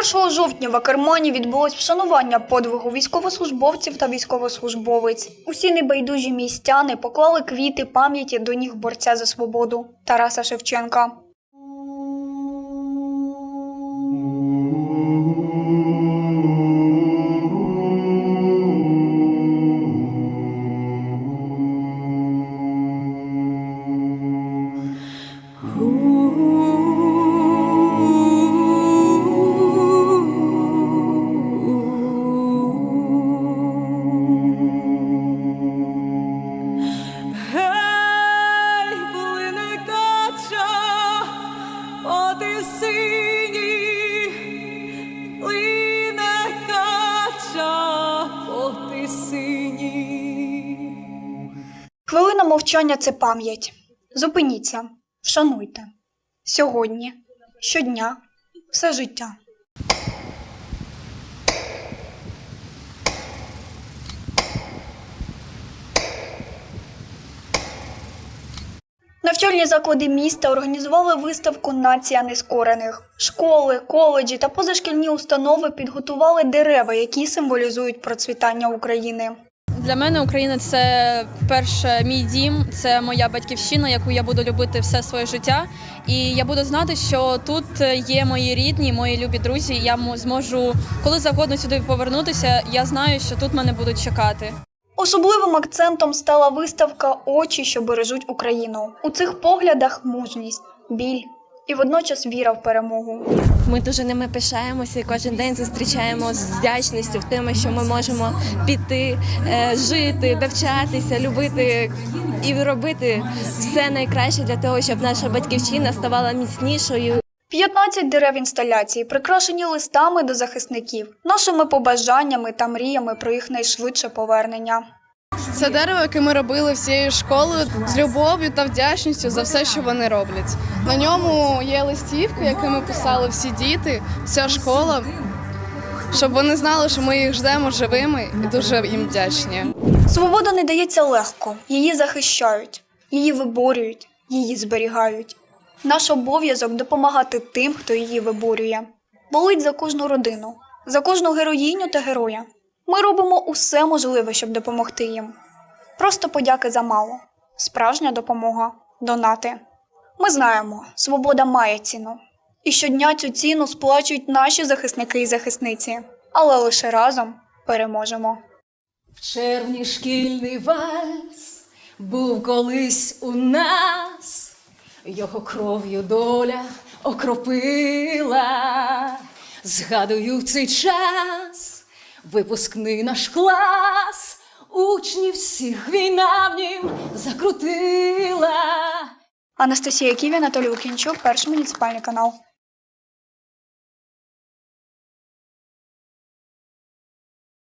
1 жовтня в Акермані відбулось вшанування подвигу військовослужбовців та військовослужбовиць. Усі небайдужі містяни поклали квіти пам'яті до ніг борця за свободу Тараса Шевченка. Синій, лине кача, синій. Хвилина мовчання це пам'ять. Зупиніться, вшануйте. Сьогодні, щодня, все життя. Навчальні заклади міста організували виставку Нація нескорених. Школи, коледжі та позашкільні установи підготували дерева, які символізують процвітання України. Для мене Україна це перше мій дім, це моя батьківщина, яку я буду любити все своє життя. І я буду знати, що тут є мої рідні, мої любі друзі. Я зможу коли завгодно сюди повернутися. Я знаю, що тут мене будуть чекати. Особливим акцентом стала виставка Очі, що бережуть Україну. У цих поглядах мужність, біль і водночас віра в перемогу. Ми дуже ними пишаємося і кожен день зустрічаємо з вдячністю в тим, що ми можемо піти, е, жити, навчатися, любити і робити все найкраще для того, щоб наша батьківщина ставала міцнішою 15 дерев інсталяції прикрашені листами до захисників, нашими побажаннями та мріями про їх найшвидше повернення. Це дерево, яке ми робили всією школою з любов'ю та вдячністю за все, що вони роблять. На ньому є листівки, які ми писали всі діти, вся школа, щоб вони знали, що ми їх ждемо живими і дуже їм вдячні. Свобода не дається легко, її захищають, її виборюють, її зберігають. Наш обов'язок допомагати тим, хто її виборює. Болить за кожну родину, за кожну героїню та героя. Ми робимо усе можливе, щоб допомогти їм. Просто подяки замало. Справжня допомога донати. Ми знаємо, свобода має ціну. І щодня цю ціну сплачують наші захисники і захисниці. Але лише разом переможемо. В червні шкільний вальс був колись у нас, його кров'ю доля окропила. Згадую в цей час випускний наш клас, учнів всіх війна в нім закрутила. Анастасія Ківі, Анатолій Лукінчук, перший муніципальний канал.